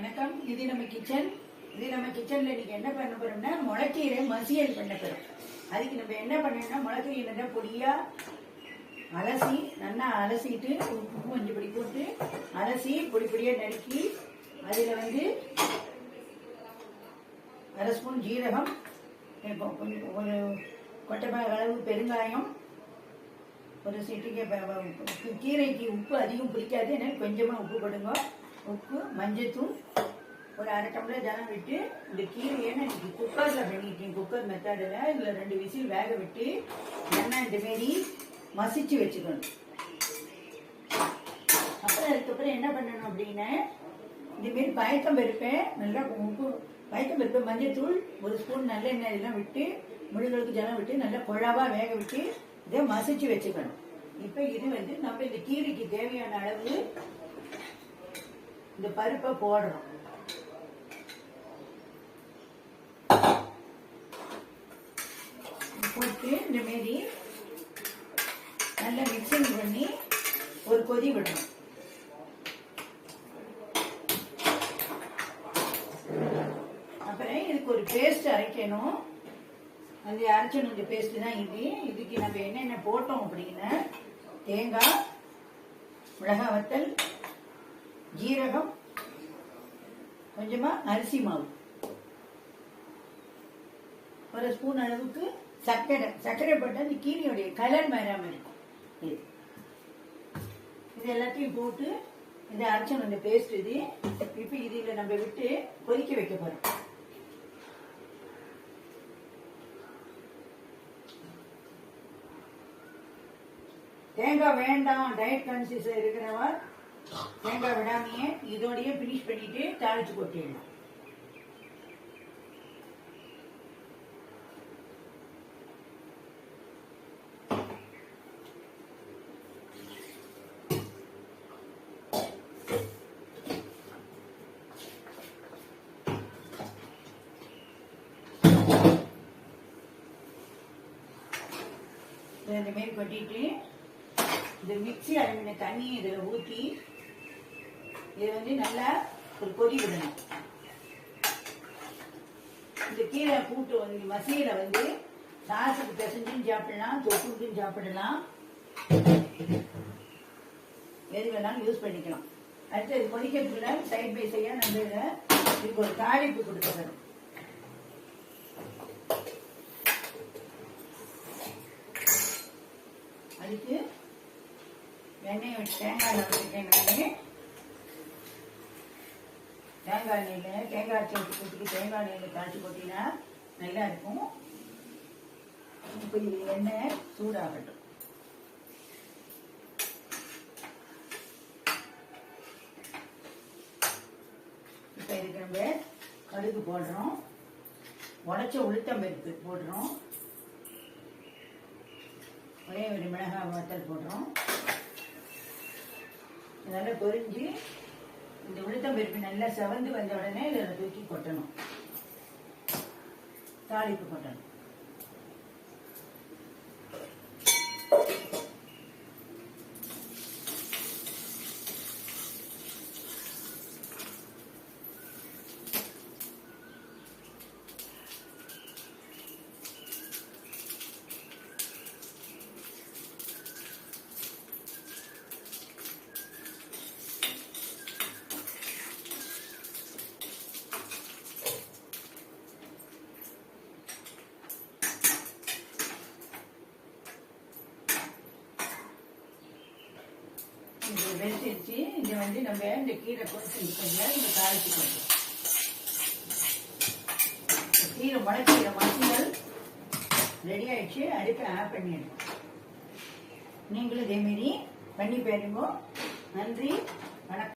வணக்கம். இது நம்ம கிச்சன் இது நம்ம கிச்சன்ல இன்னைக்கு என்ன பண்ண போறோம்னா முளைக்கீரை மசியல் பண்ண போறோம். அதுக்கு நம்ம என்ன பண்ணணும்னா முளைக்கீரை நல்லா பொடியா அலசி நல்லா அலசிட்டு உப்பு கொஞ்சம் பொடி போட்டு அலசி பொடி பொடியா நறுக்கி அதில் வந்து அரை ஸ்பூன் ஜீரகம் கொஞ்சம் ஒரு கொட்டைப்பாக அளவு பெருங்காயம் ஒரு சிட்டிக்கு கீரைக்கு உப்பு அதிகம் பிடிக்காது ஏன்னா கொஞ்சமாக உப்பு போடுங்க. உப்பு மஞ்சத்தூள் ஒரு அரை டம்ளர் ஜலம் விட்டு இந்த கீரையை நான் இன்னைக்கு குக்கரில் பண்ணிட்டேன் குக்கர் மெத்தடில் இதில் ரெண்டு விசில் வேக விட்டு நல்லா இந்தமாரி மசிச்சு வச்சுக்கணும். அப்புறம் அதுக்கப்புறம் என்ன பண்ணணும் அப்படின்னா இந்தமாரி பயத்தம் பருப்பை நல்லா உப்பு பயத்தம் பருப்பு மஞ்சத்தூள் ஒரு ஸ்பூன் நல்லெண்ணெய் இதெல்லாம் விட்டு முழுகளுக்கு ஜலம் விட்டு நல்லா குழாவாக வேக விட்டு இதை மசிச்சு வச்சுக்கணும். இப்போ இது வந்து நம்ம இந்த கீரைக்கு தேவையான அளவு இந்த பருப்பை போடுறோம் போட்டு இந்த மாரி நல்லா மிக்சிங் பண்ணி ஒரு கொதி விடணும். அப்புறம் இதுக்கு ஒரு பேஸ்ட் அரைக்கணும். அது அரைச்சணும் இந்த பேஸ்ட் தான் இது. இதுக்கு நம்ம என்னென்ன போட்டோம் அப்படின்னா தேங்காய் மிளகாய் வத்தல் ஜீரகம் கொஞ்சமா அரிசி மாவு. ஒரு ஸ்பூன் அளவுக்கு சர்க்கரை சர்க்கரை போட்டால் அந்த கீரையுடைய கலர் மாறாமல் இருக்கும். இது. இது எல்லாத்தையும் போட்டு இதை அரைச்சணும் இந்த பேஸ்ட் இது இப்போ இதில் நம்ம விட்டு கொதிக்க வைக்க போகிறோம் தேங்காய் வேண்டாம் டயட் கன்சியஸாக இருக்கிறவா? தேங்காய் விடாமையே இதோடயே ஃபினிஷ் பண்ணிட்டு தாளிச்சு கொட்டிடலாம் இந்த மாதிரி கொட்டிட்டு இந்த மிக்சி அரைமின தண்ணியை இதில் ஊற்றி இது வந்து நல்லா ஒரு கொதி விடணும். இந்த கீரை கூட்டு வந்து மசியில வந்து சாசுக்கு பிசைஞ்சும் சாப்பிடலாம் தொட்டுக்கும் சாப்பிடலாம். எது வேணாலும் யூஸ் பண்ணிக்கலாம். அடுத்து இது கொதிக்கிறதுக்குள்ள சைட் பை சைடா நம்ம இதை இதுக்கு ஒரு தாளிப்பு கொடுத்துக்கணும் அதுக்கு எண்ணெய் வச்சு தேங்காய் வச்சுட்டேன் நான் தேங்காய் எண்ணெயில் தேங்காய் சேர்த்து வச்சு தேங்காய் எண்ணெயில் தாளிச்சு கொட்டினா நல்லா இருக்கும். இப்போ இது எண்ணெய் சூடாகட்டும். இப்போ இதுக்கு நம்ம கடுகு போடுறோம். உடச்ச உளுத்தம் பருப்பு போடுறோம். ஒரே ஒரு மிளகாய் வத்தல் போடுறோம். நல்லா பொரிஞ்சு பருப்பு நல்லா செவந்து வந்த உடனே இதில் தூக்கி கொட்டணும். தாளிப்பு கொட்டணும். இது வெந்துருச்சு இதை வந்து நம்ம இந்த கீரை பொறிச்சு இருக்கிறதுல இந்த தாளிச்சு கொண்டு கீரை முளைக்கீரை மசிகள் ரெடி ஆயிடுச்சு. அடுப்பை ஆஃப் பண்ணிடணும். நீங்களும் இதேமாரி பண்ணி பாருங்க. நன்றி. வணக்கம்.